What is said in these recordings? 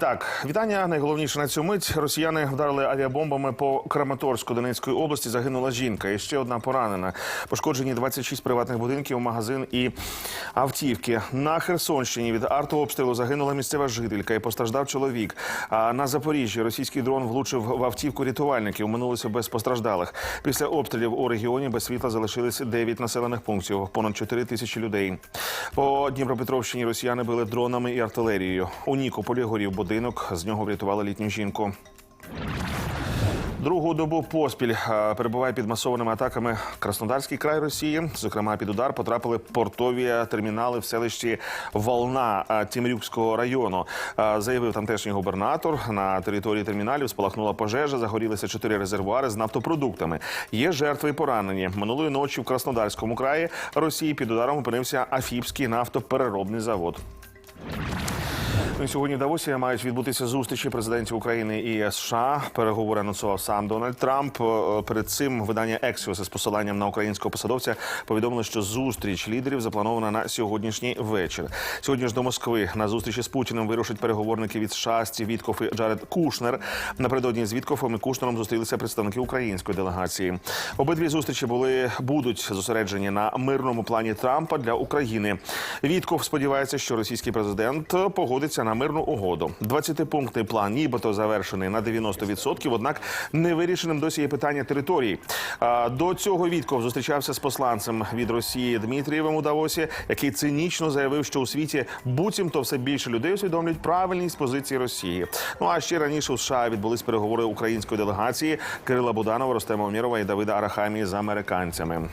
Так, вітання. Найголовніше на цю мить. Росіяни вдарили авіабомбами по Краматорську Донецької області. Загинула жінка. І ще одна поранена. Пошкоджені 26 приватних будинків, магазин і автівки. На Херсонщині від артобстрілу загинула місцева жителька і постраждав чоловік. А на Запоріжжі російський дрон влучив в автівку рятувальників. Минулося без постраждалих. Після обстрілів у регіоні без світла залишились 9 населених пунктів. Понад 4 тисячі людей. По Дніпропетровщині росіяни били дронами і артилерією. У Нікополі горів будинок. З нього врятували літню жінку. Другу добу поспіль перебуває під масованими атаками Краснодарський край Росії. Зокрема, під удар потрапили портові термінали в селищі Волна Тімрюкського району. Заявив тамтешній губернатор. На території терміналів спалахнула пожежа, загорілися чотири резервуари з нафтопродуктами. Є жертви і поранені. Минулої ночі в Краснодарському краї Росії під ударом опинився Афіпський нафтопереробний завод. Ну Сьогодні в Давосі мають відбутися зустрічі президентів України і США. Переговори анонсував сам Дональд Трамп. Е, Перед цим видання Ексіос із посиланням на українського посадовця повідомили, що зустріч лідерів запланована на сьогоднішній вечір. Сьогодні ж до Москви на зустрічі з Путіним вирушать переговорники від США Вітков і Джаред Кушнер. Напередодні з Віткофом і Кушнером зустрілися представники української делегації. Обидві зустрічі були будуть зосереджені на мирному плані Трампа для України. Вітков сподівається, що російський президент погодиться на мирну угоду. 20-пунктний план, нібито завершений на 90%, однак не вирішеним досі є питання території. До цього Вітков зустрічався з посланцем від Росії Дмитрієвим у Давосі, який цинічно заявив, що у світі буцімто все більше людей усвідомлюють правильність позиції Росії. Ну а ще раніше у США відбулись переговори української делегації Кирила Буданова, Ростема Омєрова і Давида Арахамії з американцями.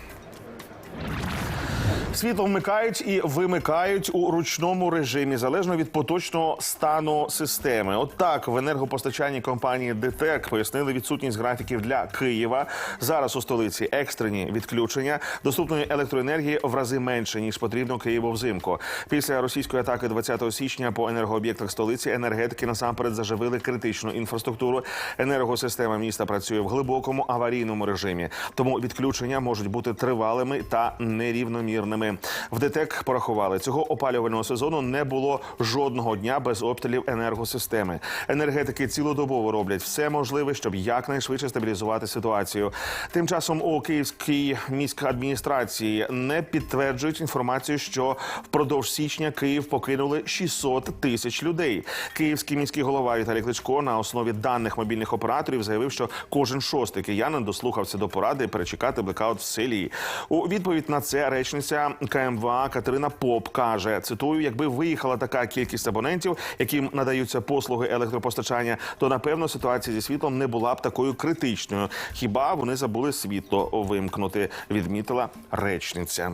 Світло вмикають і вимикають у ручному режимі залежно від поточного стану системи. От в енергопостачанні компанії ДТЕК пояснили відсутність графіків для Києва. Зараз у столиці екстрені відключення доступної електроенергії в рази менше ніж потрібно Києву взимку. Після російської атаки 20 січня по енергооб'єктах столиці енергетики насамперед заживили критичну інфраструктуру. Енергосистема міста працює в глибокому аварійному режимі, тому відключення можуть бути тривалими та нерівномірними. В ДТЕК порахували цього опалювального сезону не було жодного дня без обстрілів енергосистеми. Енергетики цілодобово роблять все можливе, щоб якнайшвидше стабілізувати ситуацію. Тим часом у Київській міській адміністрації не підтверджують інформацію, що впродовж січня Київ покинули 600 тисяч людей. Київський міський голова Віталій Кличко на основі даних мобільних операторів заявив, що кожен шостий киянин дослухався до поради перечекати блекаут в селі. У відповідь на це речниця КМВА Катерина Поп каже: цитую: якби виїхала така кількість абонентів, яким надаються послуги електропостачання, то напевно ситуація зі світлом не була б такою критичною. Хіба вони забули світло вимкнути? Відмітила речниця.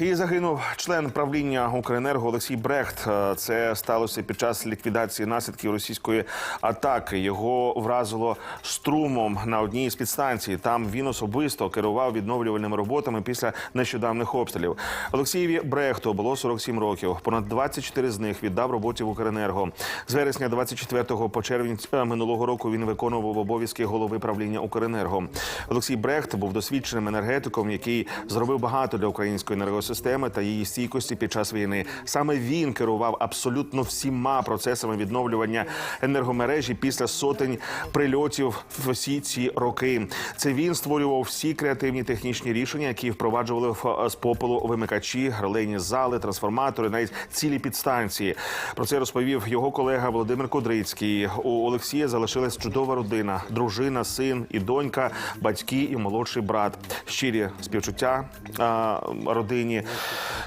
І загинув член правління Укренерго Олексій Брехт. Е, Це сталося під час ліквідації наслідків російської атаки. Його вразило струмом на одній з підстанцій. Там він особисто керував відновлювальними роботами після нещодавних обстрілів. Олексієві Брехту було 47 років. Понад 24 з них віддав роботі в Укренерго. З вересня 24 по червень е, минулого року він виконував обов'язки голови правління Укренерго. Олексій Брехт був досвідченим енергетиком, який зробив багато для української енергосистеми та її стійкості під час війни. Саме він керував абсолютно всіма процесами відновлювання енергомережі після сотень прильотів в усі ці роки. Це він створював всі креативні технічні рішення, які впроваджували в- з попелу вимикачі, релейні зали, трансформатори, навіть цілі підстанції. Про це розповів його колега Володимир Кудрицький. У Олексія залишилась чудова родина: дружина, син і донька, батьки і молодший брат. Щирі співчуття а, родині.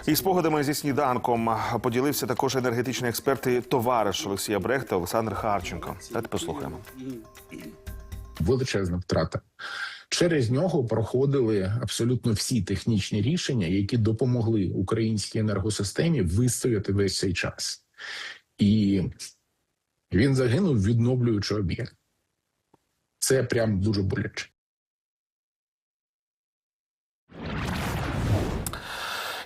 І спогадами зі сніданком поділився також енергетичний експерт і товариш Олексія Брехта Олександр Харченко. Давайте послухаємо. величезна втрата. Через нього проходили абсолютно всі технічні рішення, які допомогли українській енергосистемі вистояти весь цей час. І він загинув, відновлюючи об'єкт. Це прям дуже боляче.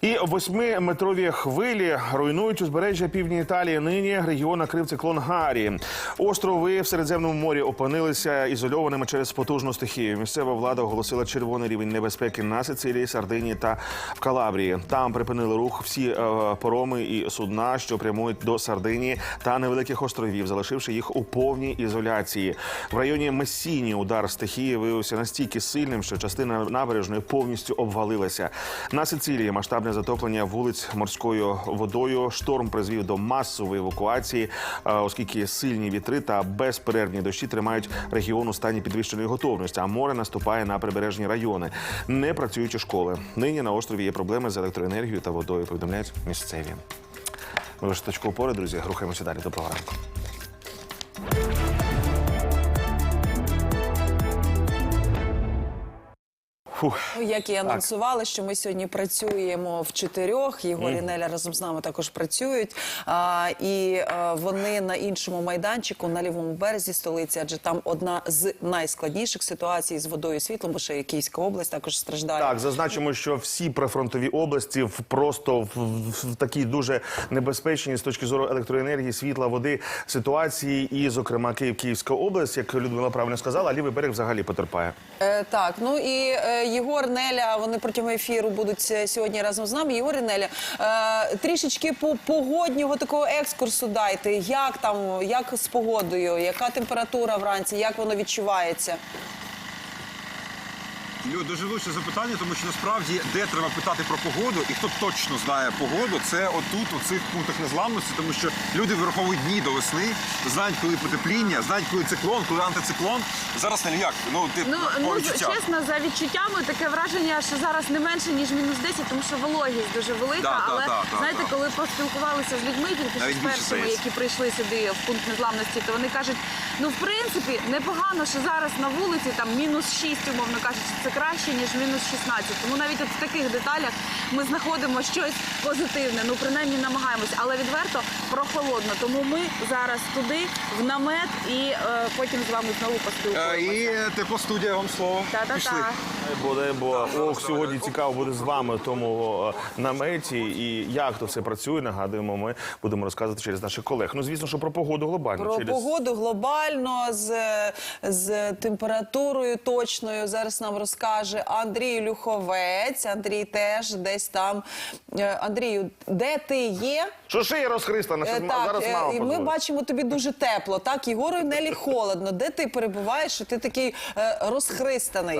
І восьмиметрові хвилі руйнують узбережжя півдні Італії. Нині регіон накрив циклон Гарі. Острови в Середземному морі опинилися ізольованими через потужну стихію. Місцева влада оголосила червоний рівень небезпеки на Сицилії, Сардинії та в Калабрії. Там припинили рух всі е, пороми і судна, що прямують до Сардинії та невеликих островів, залишивши їх у повній ізоляції. В районі Месіні удар стихії виявився настільки сильним, що частина набережної повністю обвалилася. На Сицилії масштабне затоплення вулиць морською водою. Шторм призвів до масової евакуації, е, оскільки сильні вітри та безперервні дощі тримають регіон у стані підвищеної готовності. А море наступає на прибережні райони. Не працюючі школи. Нині на острові є проблеми з електроенергією та водою. Повідомляють місцеві. Ми лише точку опори, друзі. Рухаємося далі. Доброго ранку. Фух. Ну, Як і анонсували, що ми сьогодні працюємо в чотирьох. Єгор і Неля разом з нами також працюють. А, і а, вони на іншому майданчику на лівому березі столиці, адже там одна з найскладніших ситуацій з водою і світлом, бо ще і Київська область також страждає. Так, зазначимо, що всі прифронтові області в просто в, в, в такій дуже небезпечній з точки зору електроенергії, світла, води ситуації, і, зокрема, Київ, Київська область, як Людмила правильно сказала, а лівий берег взагалі потерпає. Е, так, ну і е, Єгор Неля, вони протягом ефіру будуть е, сьогодні разом з нами. Єгор і Неля, е, трішечки по погоднього такого екскурсу дайте. Як там, як з погодою, яка температура вранці, як воно відчувається? Лю, дуже влучне запитання, тому що насправді де треба питати про погоду, і хто точно знає погоду, це отут, у цих пунктах незламності, тому що люди вираховують дні до весни, знають, коли потепління, знають, коли циклон, коли антициклон. Зараз не як. Ну ти Ну, по ну чесно, за відчуттями таке враження, що зараз не менше ніж мінус 10, тому що вологість дуже велика. Да, да, але да, да, знаєте, да. коли поспілкувалися з людьми, тільки що Навіть з більше першими, здається. які прийшли сюди в пункт незламності, то вони кажуть, ну в принципі непогано, що зараз на вулиці там мінус 6, умовно кажучи, це краще ніж мінус 16. Тому навіть от в таких деталях ми знаходимо щось позитивне. Ну принаймні намагаємось, але відверто прохолодно. Тому ми зараз туди в намет і е, потім з вами знову Е, поспілкуємося. І теплостудія вам слово. Та-та-та. Пішли. Буде, бо ох, сьогодні цікаво буде з вами в тому е, наметі. І як то все працює, нагадуємо, ми будемо розказувати через наших колег. Ну, звісно, що про погоду глобально. Про через... погоду глобально з, з температурою точною зараз нам розкаже Андрій Люховець. Андрій теж десь там. Е, Андрію, де ти є? Що шиє розхристана? Що так, зараз е, мама ми позволить. бачимо тобі дуже тепло. Так, Єгору і Нелі холодно. Де ти перебуваєш? Що ти такий розхристаний. розхристаний?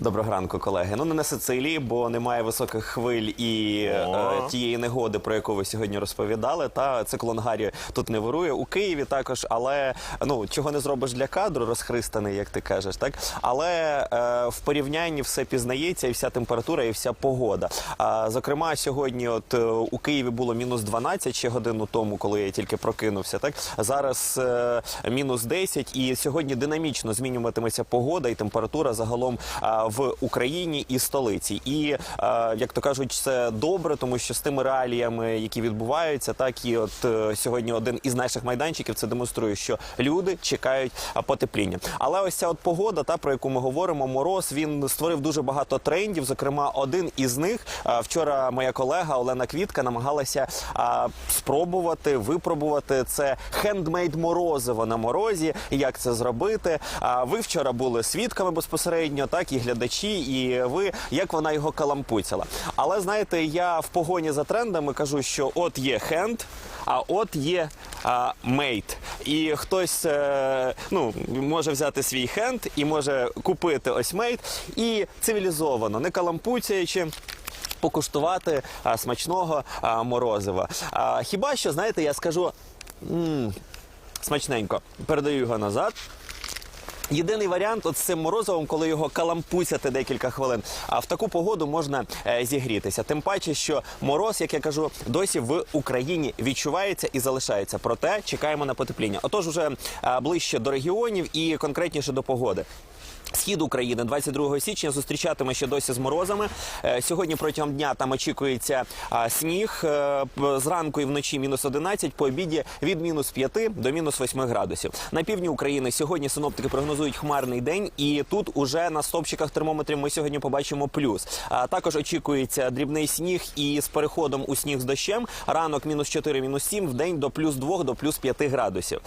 Доброго ранку, колеги. Ну не на Сицилії, бо немає високих хвиль і е, тієї негоди, про яку ви сьогодні розповідали. Та циклон Гаррі тут не вирує у Києві також, але ну чого не зробиш для кадру, розхристаний, як ти кажеш, так але е, в порівнянні все пізнається, і вся температура, і вся погода. А зокрема, сьогодні, от е, у Києві було мінус 12 ще годину тому, коли я тільки прокинувся. Так зараз е, мінус 10, і сьогодні динамічно змінюватиметься погода і температура загалом а, в Україні і столиці. І як то кажуть, це добре, тому що з тими реаліями, які відбуваються, так і от е, сьогодні один із наших майданчиків це демонструє, що люди чекають потепління. Але ось ця от погода, та про яку ми говоримо, мороз він створив дуже багато трендів. Зокрема, один із них вчора моя колега Олена Квітка намагалася спробувати випробувати це хендмейд морозиво на морозі. Як це зробити? А ви вчора були свідками безпосередньо, так і глядачі, і ви як вона його калампуцяла. Але знаєте, я в погоні за трендами кажу, що от є хенд. А от є мейт, і хтось е, ну може взяти свій хенд і може купити ось мейт і цивілізовано, не калампуцяючи. Покуштувати а, смачного а, морозива. А, хіба що знаєте, я скажу м, смачненько. Передаю його назад. Єдиний варіант от з цим морозовим, коли його калампусяти декілька хвилин. А в таку погоду можна е, зігрітися. Тим паче, що мороз, як я кажу, досі в Україні відчувається і залишається. Проте чекаємо на потепління. Отож, уже е, ближче до регіонів і конкретніше до погоди. Схід України 22 січня зустрічатиме ще досі з морозами. Е, Сьогодні протягом дня там очікується сніг. Е, Зранку і вночі мінус 11, по обіді від мінус 5 до мінус 8 градусів. На півдні України сьогодні синоптики прогнозують хмарний день, і тут уже на стопчиках термометрів ми сьогодні побачимо плюс. Також очікується дрібний сніг і з переходом у сніг з дощем. Ранок мінус 4, мінус 7, в день до плюс 2 до плюс 5 градусів.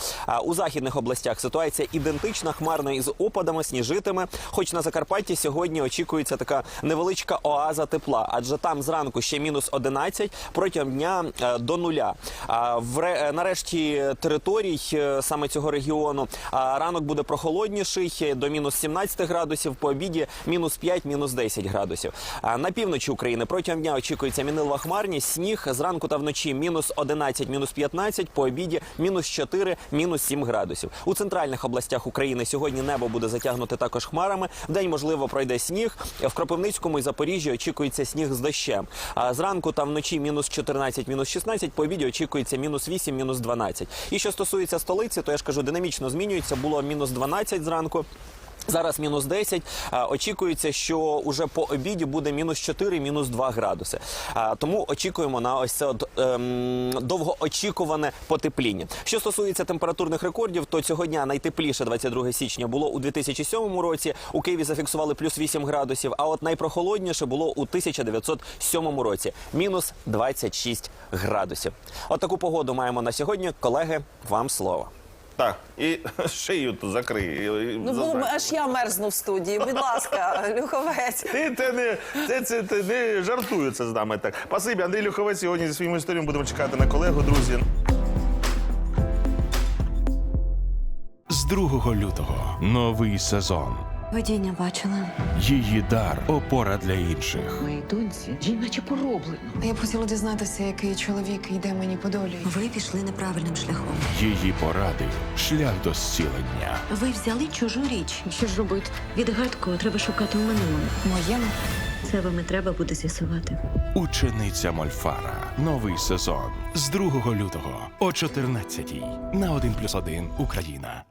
У західних областях ситуація ідентична, хмарна із опадами, сніжитиме. Хоч на Закарпатті сьогодні очікується така невеличка оаза тепла, адже там зранку ще мінус 11, протягом дня е, до нуля. Е, нарешті територій е, саме цього регіону ранок буде прохолодніший до мінус 17 градусів, по обіді мінус 5, мінус 10 градусів. На півночі України протягом дня очікується мінлива хмарність, сніг зранку та вночі мінус 11, мінус 15, по обіді мінус 4, мінус 7 градусів. У центральних областях України сьогодні небо буде затягнуте також хмарами. Вдень, можливо, пройде сніг. В Кропивницькому і Запоріжжі очікується сніг з дощем. А зранку та вночі мінус 14, мінус 16, по обіді очікується мінус 8, мінус 12. І що стосується столиці, то я ж кажу, динамічно змінюється. Було мінус 12 зранку. Зараз мінус 10. Очікується, що уже по обіді буде мінус 4, мінус 2 градуси. Тому очікуємо на ось це от, ем, довгоочікуване потепління. Що стосується температурних рекордів, то цього дня найтепліше 22 січня було у 2007 році. У Києві зафіксували плюс 8 градусів. А от найпрохолодніше було у 1907 році мінус 26 градусів. От таку погоду маємо на сьогодні. Колеги, вам слово. Так, і шию ту закрий. Ну, бо аж я мерзну в студії. Будь ласка, Люховець. Ти, ти не, ти, це, ти не жартується з нами так. Спасибі, Андрій Люховець сьогодні зі своїм історією будемо чекати на колегу, друзі. З 2 лютого новий сезон. Видіння бачила. Її дар опора для інших. Моїй доньці жінь наче пороблено. Я б хотіла дізнатися, який чоловік йде мені по долі. Ви пішли неправильним шляхом. Її поради шлях до зцілення. Ви взяли чужу річ. Що ж робити? Відгадку треба шукати у минулому. Моєму. Це вам і треба буде з'ясувати. Учениця Мольфара. Новий сезон з 2 лютого о 14 на 1+,1 Україна.